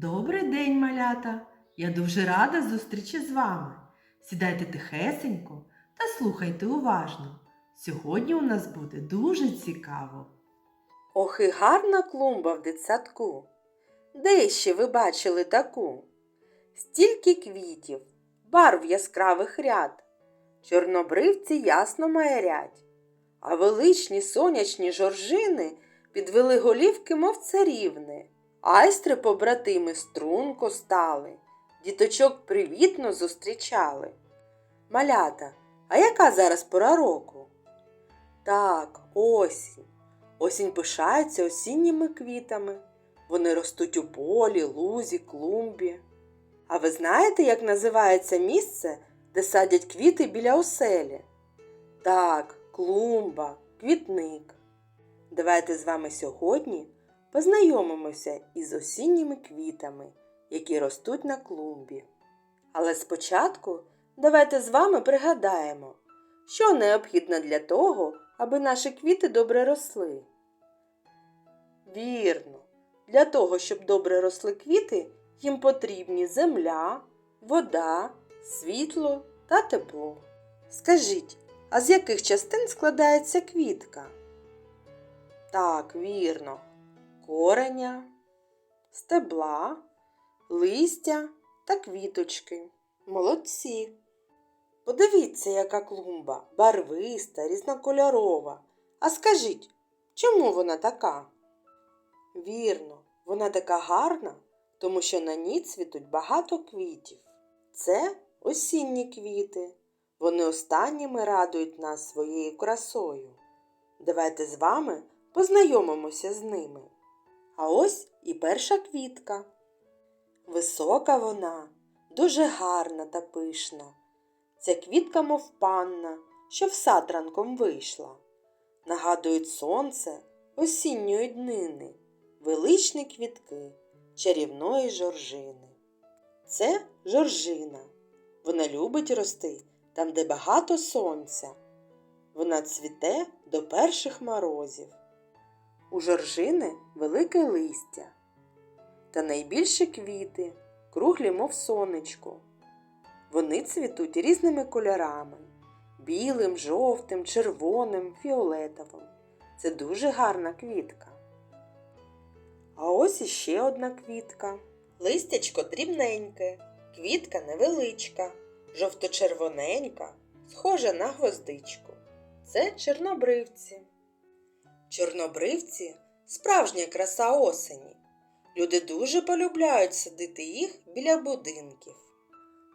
Добрий день, малята! Я дуже рада зустрічі з вами. Сідайте тихесенько та слухайте уважно. Сьогодні у нас буде дуже цікаво. Ох, і гарна клумба в дитсадку. Де ще ви бачили таку? Стільки квітів, барв яскравих ряд, чорнобривці ясно маярять, а величні сонячні жоржини підвели голівки, мов царівни. Айстри побратими струнко стали, діточок привітно зустрічали. Малята, а яка зараз пора року? Так, осінь. Осінь пишається осінніми квітами. Вони ростуть у полі, лузі, клумбі. А ви знаєте, як називається місце, де садять квіти біля оселі? Так, клумба, квітник. Давайте з вами сьогодні познайомимося із осінніми квітами, які ростуть на клумбі. Але спочатку давайте з вами пригадаємо, що необхідно для того, аби наші квіти добре росли. Вірно, для того, щоб добре росли квіти, їм потрібні земля, вода, світло та тепло. Скажіть, а з яких частин складається квітка? Так, вірно, кореня, стебла, листя та квіточки. Молодці. Подивіться, яка клумба барвиста, різнокольорова. А скажіть, чому вона така? Вірно, вона така гарна, тому що на ній цвітуть багато квітів. Це осінні квіти. Вони останніми радують нас своєю красою. Давайте з вами познайомимося з ними. А ось і перша квітка. Висока вона, дуже гарна та пишна. Ця квітка, мов панна, що в сад ранком вийшла. Нагадують сонце осінньої днини, величні квітки чарівної жоржини. Це жоржина. Вона любить рости там, де багато сонця. Вона цвіте до перших морозів. У жоржини велике листя та найбільші квіти, круглі, мов сонечко. Вони цвітуть різними кольорами білим, жовтим, червоним, фіолетовим. Це дуже гарна квітка. А ось іще одна квітка. Листячко дрібненьке, квітка невеличка, жовто-червоненька, схожа на гвоздичку. Це чорнобривці. Чорнобривці справжня краса осені. Люди дуже полюбляють садити їх біля будинків.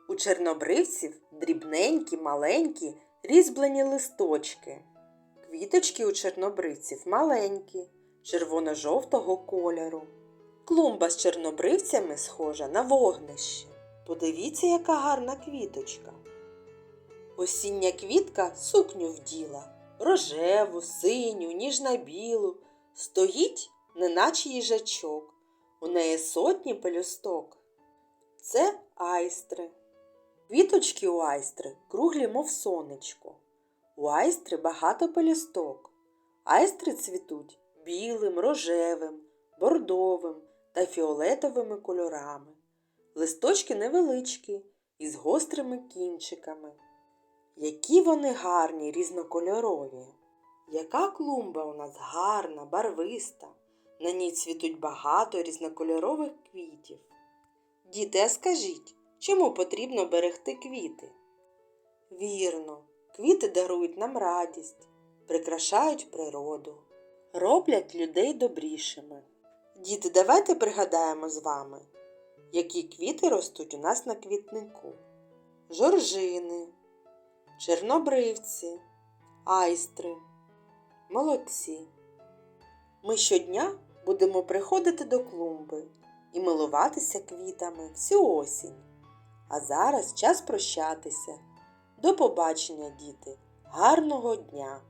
У чорнобривців дрібненькі, маленькі, різьблені листочки. Квіточки у чорнобривців маленькі, червоно-жовтого кольору. Клумба з чорнобривцями схожа на вогнище. Подивіться, яка гарна квіточка. Осіння квітка сукню вділа, рожеву, синю, ніжно-білу, стоїть, неначе їжачок. У неї сотні пелюсток. Це айстри. Квіточки у айстри круглі, мов сонечко. У айстри багато пелюсток. Айстри цвітуть білим, рожевим, бордовим та фіолетовими кольорами. Листочки невеличкі із гострими кінчиками. Які вони гарні, різнокольорові. Яка клумба у нас гарна, барвиста. На ній цвітуть багато різнокольорових квітів. Діти, а скажіть, чому потрібно берегти квіти? Вірно, квіти дарують нам радість, прикрашають природу, роблять людей добрішими. Діти, давайте пригадаємо з вами, які квіти ростуть у нас на квітнику. Жоржини, чорнобривці, айстри. Молодці. Ми щодня будемо приходити до клумби і милуватися квітами всю осінь. А зараз час прощатися. До побачення, діти! Гарного дня!